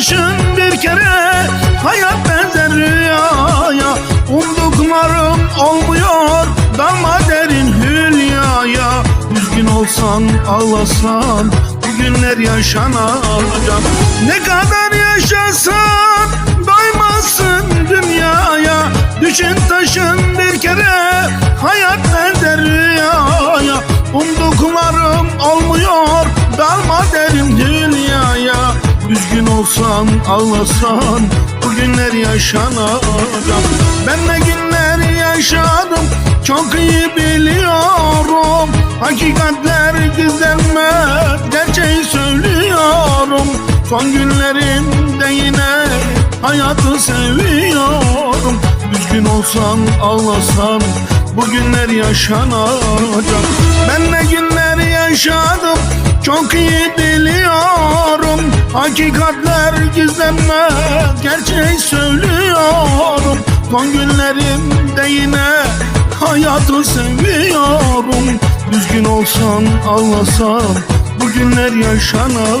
düşün bir kere Hayat benzer rüyaya. Umduklarım olmuyor Dalma derin hülyaya. Üzgün olsan ağlasan Bugünler yaşanacak. Ne kadar yaşasan Doymazsın dünyaya. Düşün taşın bir kere Olsan ağlasan Bugünler yaşanacak Ben ne günler yaşadım Çok iyi biliyorum. Hakikatler gizlenmez Gerçeği söylüyorum. Son günlerimde yine Hayatı seviyorum. Üzgün olsan ağlasan Bugünler yaşanacak. Ben ne günler yaşadım Çok iyi biliyorum Hakikatler gizlenmez Gerçeği söylüyorum. Son günlerimde yine Hayatı seviyorum. Düzgün olsan ağlasan Bugünler yaşanacak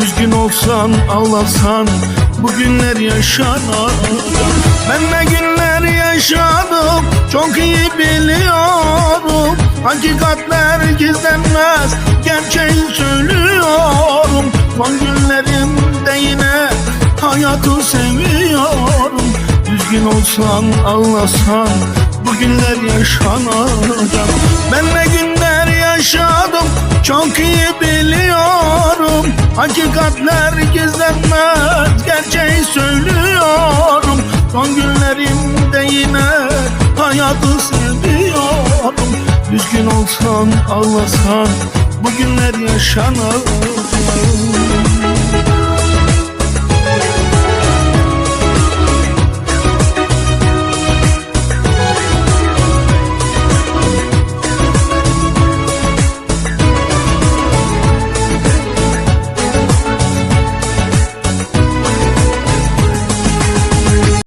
Düzgün olsan ağlasan bugünler yaşanacak Ben ne günler yaşadım çok iyi biliyorum. Hakikatler gizlenmez gerçeği söylüyorum. Son günlerimde yine hayatı seviyorum. Düzgün olsan ağlasan bugünler yaşanacak Ben ne günler yaşadım. Çok iyi biliyorum. Hakikatler gizlenmez gerçeği söylüyorum. Son günlerimde yine hayatı seviyorum. Düzgün olsan ağlasan bugünler yaşanacak